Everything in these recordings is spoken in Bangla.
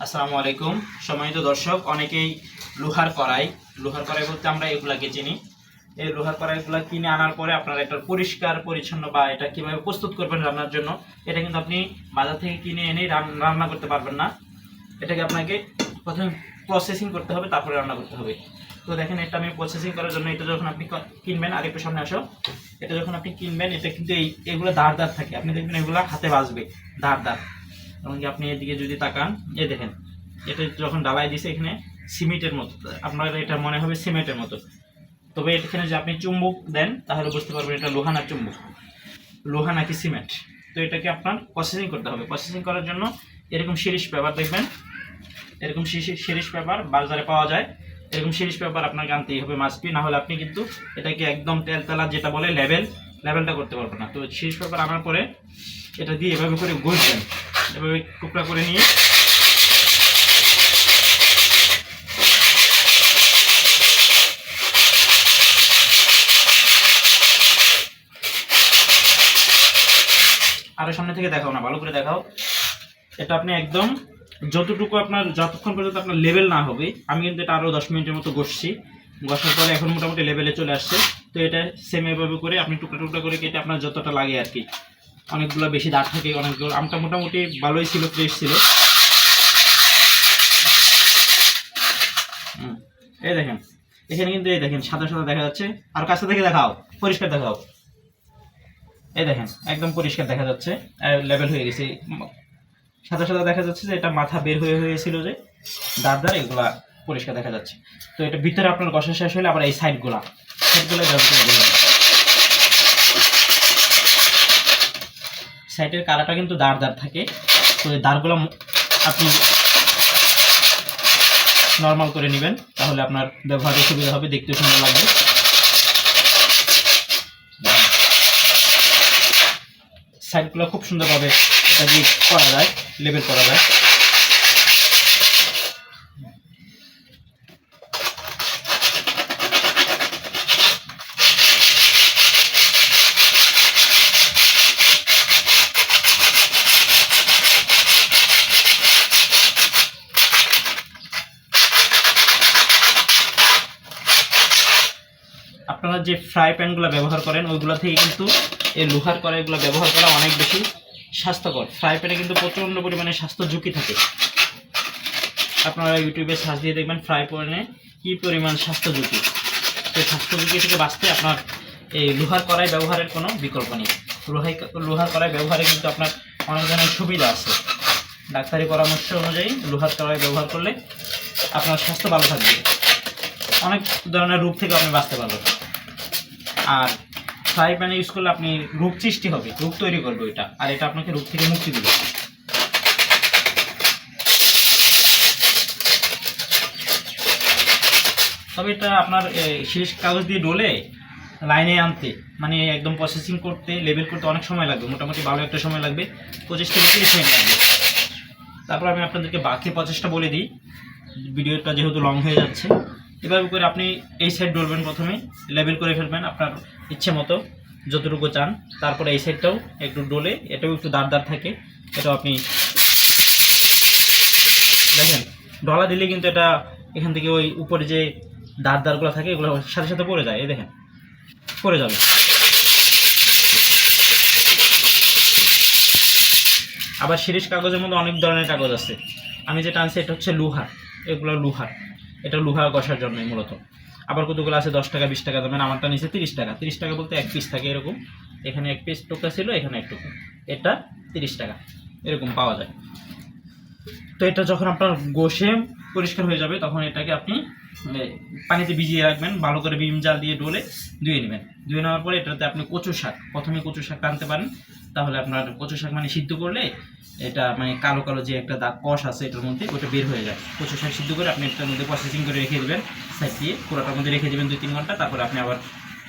আসসালামু আলাইকুম। সম্মানিত দর্শক, অনেকেই লোহার কড়াই লোহার কড়াই বলতে আমরা এগুলাকে চিনি। এই লোহার কড়াইগুলা কিনে আনার পরে আপনারা এটা পরিষ্কার, পরিচ্ছন্ন বা এটা কীভাবে প্রস্তুত করবেন রান্নার জন্য, এটা কিন্তু আপনি বাজার থেকে কিনে এনে রান- রান্না করতে পারবেন না। এটাকে আপনাকে প্রথমে প্রসেসিং করতে হবে, তারপরে রান্না করতে হবে। তো দেখেন, এটা আমি প্রসেসিং করার জন্য এটা যখন আপনি কিনবেন আর একটু সামনে আসো। এটা যখন আপনি কিনবেন, এটা কিন্তু এই, এগুলো দাঁড় দাঁড় থাকে। আপনি দেখবেন এগুলো হাতে বাজবে দাঁড় দাঁড় এমনকি আপনি এদিকে যদি তাকান, এই দেখেন, এটা যখন ডালাই দিছে, এখানে সিমেন্টের মতো। আপনার এটা মনে হবে সিমেন্টের মতো। তবে এখানে যে আপনি চুম্বক দেন, তাহলে বুঝতে পারবেন এটা লোহা না চুম্বক। লোহা নাকি সিমেন্ট। তো এটাকে আপনার প্রসেসিং করতে হবে। প্রসেসিং করার জন্য এরকম শিরিষ পেপার দেখবেন। এরকম শিরিষ পেপার বাজারে পাওয়া যায়। এরকম শিরিষ পেপার আপনাকে আনতেই হবে মাসপি না হলে আপনি কিন্তু এটাকে একদম তেলতেলা যেটা বলে লেভেল লেভেলটা করতে পারবেন না। তো শিরিষ পেপার আনার পরে এটা দিয়ে এভাবে করে ঘষবেন। এভাবে টুকরা করে নিয়ে আরও সামনে থেকে দেখাও না, ভালো করে দেখাও। এটা আপনি একদম যতটুকু আপনার, যতক্ষণ পর্যন্ত আপনার লেভেল না হবে, আমি কিন্তু এটা আরও দশ মিনিটের মতো ঘষছি। ঘষার পরে এখন মোটামুটি লেভেলে চলে আসছে। তো এটা সেম এভাবে করে আপনি টুকরা টুকরা করে কেটে আপনার যতটা লাগে আর কি। অনেকগুলো বেশি দাঁত থাকে, অনেকগুলো আমটা মোটামুটি ভালোই ছিল ফ্রেশ ছিল। এই দেখেন, এখানে কিন্তু এই দেখেন, সাদা সাদা দেখা যাচ্ছে। আর কাছে থেকে দেখাও, পরিষ্কার দেখাও। এই দেখেন, একদম পরিষ্কার দেখা যাচ্ছে লেভেল হয়ে গেছে। সাদা সাদা দেখা যাচ্ছে যে এটা মাথা বের হয়ে হয়েছিল যে দাঁত দাঁড় এগুলা পরিষ্কার দেখা যাচ্ছে। তো এটা ভিতরে আপনার কষা শেষ হলে আবার এই সাইডগুলা সাইডগুলো সাইডের কালারটা কিন্তু দাঁড় দাঁড় থাকে। তো এই দাঁড়গুলো আপনি নর্মাল করে নেবেন, তাহলে আপনার ব্যবহারে সুবিধা হবে দেখতে সুন্দর লাগবে। সাইডগুলো খুব সুন্দরভাবে এটা দিয়ে করা যায় লেবেল করা যায়। আপনারা যে ফ্রাই প্যানগুলো ব্যবহার করেন, ওইগুলো থেকে কিন্তু এই লোহার কড়াইগুলো ব্যবহার করা অনেক বেশি স্বাস্থ্যকর। ফ্রাই প্যানে কিন্তু প্রচণ্ড পরিমাণে স্বাস্থ্য ঝুঁকি থাকে। আপনারা ইউটিউবে সার্চ দিয়ে দেখবেন ফ্রাই প্যানে কী পরিমাণ স্বাস্থ্য ঝুঁকি। সেই স্বাস্থ্য ঝুঁকি থেকে বাঁচতে আপনার এই লোহার কড়াই ব্যবহারের কোনো বিকল্প নেই। লোহাই লোহার কড়াই ব্যবহারে কিন্তু আপনার অনেক ধরনের সুবিধা আছে। ডাক্তারি পরামর্শ অনুযায়ী লোহার কড়াই ব্যবহার করলে আপনার স্বাস্থ্য ভালো থাকবে। অনেক ধরনের রোগ থেকে আপনি বাঁচতে পারবেন। আর ফ্রাই প্যানে ইউজ করলে আপনি রূপ সৃষ্টি হবে, রূপ তৈরি করবে ওইটা। আর এটা আপনাকে রূপ থেকে মুক্তি দেবে। তবে এটা আপনার শেষ কাগজ দিয়ে ডলে লাইনে আনতে। মানে একদম প্রসেসিং করতে লেবেল করতে অনেক সময় লাগবে, মোটামুটি ভালো একটা সময় লাগবে। পঁচিশ থেকে তিরিশ মিনিট লাগবে। তারপর আমি আপনাদেরকে বাকি প্রচেষ্টা বলে দিই। ভিডিওটা যেহেতু লং হয়ে যাচ্ছে। এভাবে করে আপনি এই সাইড ডলবেন প্রথমে লেবেল করে ফেলবেন আপনার ইচ্ছে মতো, যতটুকু চান। তারপরে এই সাইডটাও একটু ডলে, এটাও একটু দাঁড় দাঁড় থাকে, এটাও আপনি দেখেন ডলা দিলে কিন্তু এটা এখান থেকে ওই উপরে যে দাঁড় দাঁড়গুলো থাকে, এগুলো সাথে সাথে পড়ে যায়, এই দেখেন, পড়ে যাবে। আবার শিরিষ কাগজের মধ্যে অনেক ধরনের কাগজ আছে। আমি যেটা আনছি এটা হচ্ছে লোহার, এগুলো লোহার। এটা লুহা কষার জন্যই মূলত। আবার কতগুলো আছে? দশ টাকা, বিশ টাকা দামের আমারটা নিচে তিরিশ টাকা। তিরিশ টাকা বলতে এক পিস থাকে এরকম। এখানে এক পিস টুকরা ছিল, এখানে এক টুকরা। এটা তিরিশ টাকা। এরকম পাওয়া যায়। তো এটা যখন আপনার গোশে পরিষ্কার হয়ে যাবে, তখন এটাকে আপনি পানিতে ভিজিয়ে রাখবেন, ভালো করে বিম জাল দিয়ে ডলে ধুয়ে নেবেন। ধুয়ে নেওয়ার পরে এটাতে আপনি কচু শাক, প্রথমে কচু শাক আনতে পারেন, তাহলে আপনার কচু শাক মানে সিদ্ধ করলে এটা মানে কালো কালো যে একটা দাগ কষ আছে এটার মধ্যে ওটা বের হয়ে যায়। কচু শাক সিদ্ধ করে আপনি এটার মধ্যে প্রসেসিং করে রেখে দেবেন সাইড দিয়ে পুরোটার মধ্যে রেখে দেবেন দুই তিন ঘণ্টা, তারপরে আপনি আবার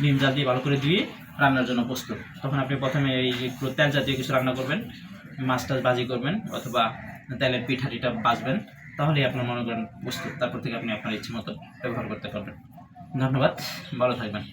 ডিম জাল দিয়ে ভালো করে ধুয়ে রান্নার জন্য প্রস্তুত। তখন আপনি প্রথমে এই তেল জাতীয় কিছু রান্না করবেন, মাছ টাছ বাজি করবেন অথবা তেলের পিঠাটিটা বাঁচবেন। তাহলেই আপনার মনে করেন প্রস্তুত তারপর থেকে আপনি আপনার ইচ্ছে মতো ব্যবহার করতে পারবেন। ধন্যবাদ, ভালো থাকবেন।